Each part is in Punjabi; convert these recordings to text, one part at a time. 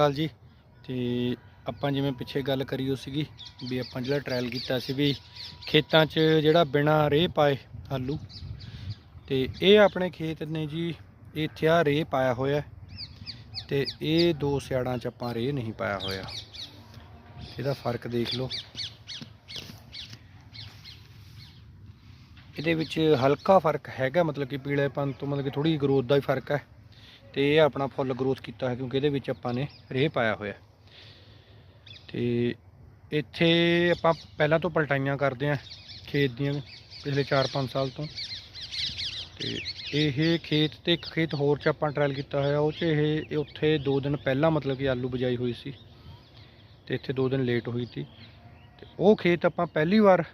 ਹਾਲ ਜੀ। ਤੇ ਆਪਾਂ ਜਿਵੇਂ ਪਿੱਛੇ ਗੱਲ ਕਰੀ ਉਹ ਸੀਗੀ ਵੀ ਆਪਾਂ ਜਿਹੜਾ ਟ੍ਰਾਇਲ ਕੀਤਾ ਸੀ ਵੀ ਖੇਤਾਂ 'ਚ ਜਿਹੜਾ ਬਿਨਾ ਰੇਹ ਪਾਏ ਆਲੂ। ਤੇ ਇਹ ਆਪਣੇ ਖੇਤ ਨੇ ਜੀ, ਇੱਥੇ ਆ ਰੇਹ ਪਾਇਆ ਹੋਇਆ। ਹੈ ਤੇ ਇਹ ਦੋ ਸਿਆੜਾਂ 'ਚ ਆਪਾਂ ਰੇਹ ਨਹੀਂ ਪਾਇਆ ਹੋਇਆ। ਇਹਦਾ ਫ਼ਰਕ ਦੇਖ ਲਓ। ਇਹਦੇ ਵਿੱਚ ਹਲਕਾ ਫ਼ਰਕ ਹੈਗਾ, ਮਤਲਬ ਕਿ ਪੀਲੇਪਨ ਤੋਂ ਮਤਲਬ ਕਿ ਥੋੜੀ ਗਰੋਥ ਦਾ ਹੀ ਫ਼ਰਕ ਹੈ। ਤੇ ਇਹ ਆਪਣਾ ਫੁੱਲ ਗਰੋਥ ਕੀਤਾ ਹੈ ਕਿਉਂਕਿ ਇਹਦੇ ਵਿੱਚ ਆਪਾਂ ਨੇ ਰੇਹ ਪਾਇਆ ਹੋਇਆ। ਹੈ। ਤੇ ਇੱਥੇ ਆਪਾਂ ਪਹਿਲਾਂ ਤੋਂ ਪਲਟਾਈਆਂ ਕਰਦੇ ਆਂ ਖੇਤ ਦੀਆਂ ਪਿਛਲੇ 4-5 ਸਾਲ ਤੋਂ। ਤੇ ਇਹ ਖੇਤ ਤੇ ਇੱਕ ਖੇਤ ਹੋਰ ਚ ਆਪਾਂ ਟਰਾਇਲ ਕੀਤਾ ਹੋਇਆ, ਉਹ ਚ ਇਹ ਇਹ ਉੱਥੇ 2 ਦਿਨ ਪਹਿਲਾਂ ਮਤਲਬ ਕਿ ਆਲੂ ਬਜਾਈ ਹੋਈ ਸੀ ਤੇ ਇੱਥੇ 2 ਦਿਨ ਲੇਟ ਹੋਈ ਸੀ ਤੇ ਉਹ ਖੇਤ ਆਪਾਂ ਪਹਿਲੀ ਵਾਰ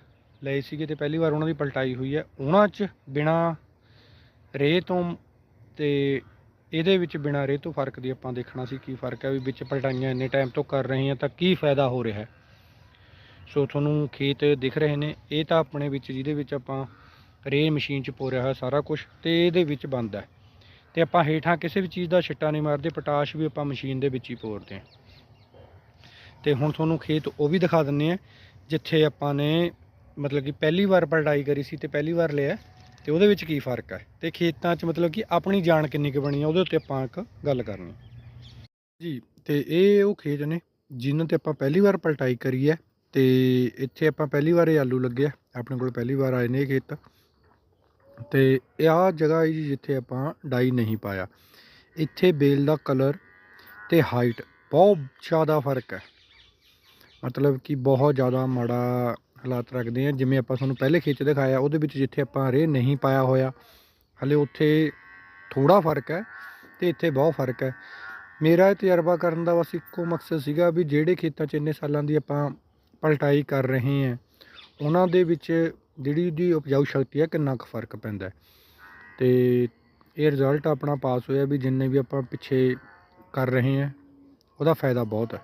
ਲਏ ਸੀਗੇ ਤੇ ਪਹਿਲੀ ਵਾਰ ਉਹਨਾਂ ਦੀ ਪਲਟਾਈ ਹੋਈ ਹੈ। ਉਹਨਾਂ 'ਚ ਬਿਨਾ ਰੇਹ ਤੋਂ ਤੇ ਇਹਦੇ ਵਿੱਚ ਬਿਨਾਂ ਰੇਹ ਤੋਂ ਫ਼ਰਕ ਦੀ ਆਪਾਂ ਦੇਖਣਾ ਸੀ ਕੀ ਫ਼ਰਕ ਹੈ ਵੀ ਵਿੱਚ ਪਲਟਾਈਆਂ ਇੰਨੇ ਟਾਈਮ ਤੋਂ ਕਰ ਰਹੇ ਹਾਂ ਤਾਂ ਕੀ ਫਾਇਦਾ ਹੋ ਰਿਹਾ ਸੋ ਤੁਹਾਨੂੰ ਖੇਤ ਦਿਖ ਰਹੇ ਨੇ, ਇਹ ਤਾਂ ਆਪਣੇ ਵਿੱਚ ਜਿਹਦੇ ਵਿੱਚ ਆਪਾਂ ਰੇਹ ਮਸ਼ੀਨ 'ਚ ਪੋਰਿਆ ਹੋਇਆ ਸਾਰਾ ਕੁਝ ਤੇ ਇਹਦੇ ਵਿੱਚ ਬੰਦ ਹੈ। ਤੇ ਆਪਾਂ ਹੇਠਾਂ ਕਿਸੇ ਵੀ ਚੀਜ਼ ਦਾ ਛਿੱਟਾ ਨਹੀਂ ਮਾਰਦੇ, ਪੋਟਾਸ਼ ਵੀ ਆਪਾਂ ਮਸ਼ੀਨ ਦੇ ਵਿੱਚ ਹੀ ਪੋਰਦੇ ਹਾਂ। ਤੇ ਹੁਣ ਤੁਹਾਨੂੰ ਖੇਤ ਉਹ ਵੀ ਦਿਖਾ ਦਿੰਨੇ ਆ ਜਿੱਥੇ ਆਪਾਂ ਨੇ ਮਤਲਬ ਕਿ ਪਹਿਲੀ ਵਾਰ ਪਲਟਾਈ ਕਰੀ ਸੀ ਤੇ ਪਹਿਲੀ ਵਾਰ ਲਿਆ ਤੇ ਉਹਦੇ ਵਿੱਚ ਕੀ ਫ਼ਰਕ ਹੈ? ਤੇ ਖੇਤਾਂ 'ਚ ਮਤਲਬ ਕਿ ਆਪਣੀ ਜਾਣ ਕਿੰਨੀ ਕੁ ਬਣੀ ਆ, ਉਹਦੇ ਉੱਤੇ ਆਪਾਂ ਇੱਕ ਗੱਲ ਕਰਨੀ ਜੀ, ਤੇ ਇਹ ਉਹ ਖੇਤ ਨੇ ਜਿਨ੍ਹਾਂ ਤੇ ਆਪਾਂ ਪਹਿਲੀ ਵਾਰ ਪਲਟਾਈ ਕਰੀ ਹੈ ਤੇ ਇੱਥੇ ਆਪਾਂ ਪਹਿਲੀ ਵਾਰ ਇਹ ਆਲੂ ਲੱਗਿਆ ਆਪਣੇ ਕੋਲ ਪਹਿਲੀ ਵਾਰ ਆਏ ਨੇ ਇਹ ਖੇਤ। ਤੇ ਇਹ ਆ ਜਗ੍ਹਾ ਹੈ ਜੀ ਜਿੱਥੇ ਆਪਾਂ ਡਾਈ ਨਹੀਂ ਪਾਇਆ। ਇੱਥੇ ਬੇਲ ਦਾ ਕਲਰ ਤੇ ਹਾਈਟ ਬਹੁਤ ਜ਼ਿਆਦਾ ਫ਼ਰਕ ਹੈ। ਮਤਲਬ ਕਿ ਬਹੁਤ ਜ਼ਿਆਦਾ ਮਾੜਾ ਹਾਲਾਤ ਰੱਖਦੇ ਆ ਜਿਵੇਂ ਆਪਾਂ ਤੁਹਾਨੂੰ ਪਹਿਲੇ ਖੇਤ ਦਿਖਾਇਆ, ਉਹਦੇ ਵਿੱਚ ਜਿੱਥੇ ਆਪਾਂ ਰੇ ਨਹੀਂ ਪਾਇਆ ਹੋਇਆ, ਹਲੇ ਉੱਥੇ ਥੋੜਾ ਫ਼ਰਕ ਹੈ ਤੇ ਇੱਥੇ ਬਹੁਤ ਫ਼ਰਕ ਹੈ। ਮੇਰਾ ਇਹ ਤਜਰਬਾ ਕਰਨ ਦਾ ਬਸ ਇੱਕੋ ਮਕਸਦ ਸੀਗਾ ਵੀ ਜਿਹੜੇ ਖੇਤਾਂ 'ਚ ਇੰਨੇ ਸਾਲਾਂ ਦੀ ਆਪਾਂ ਪਲਟਾਈ ਕਰ ਰਹੇ ਹਾਂ, ਉਹਨਾਂ ਦੇ ਵਿੱਚ ਜਿਹੜੀ ਦੀ ਉਪਜਾਊ ਸ਼ਕਤੀ ਹੈ, ਕਿੰਨਾ ਕੁ ਫ਼ਰਕ ਪੈਂਦਾ ਹੈ। ਤੇ ਇਹ ਰਿਜ਼ਲਟ ਆਪਣਾ ਪਾਸ ਹੋਇਆ ਵੀ ਜਿੰਨੇ ਵੀ ਆਪਾਂ ਪਿੱਛੇ ਕਰ ਰਹੇ ਹਾਂ, ਉਹਦਾ ਫਾਇਦਾ ਬਹੁਤ ਹੈ।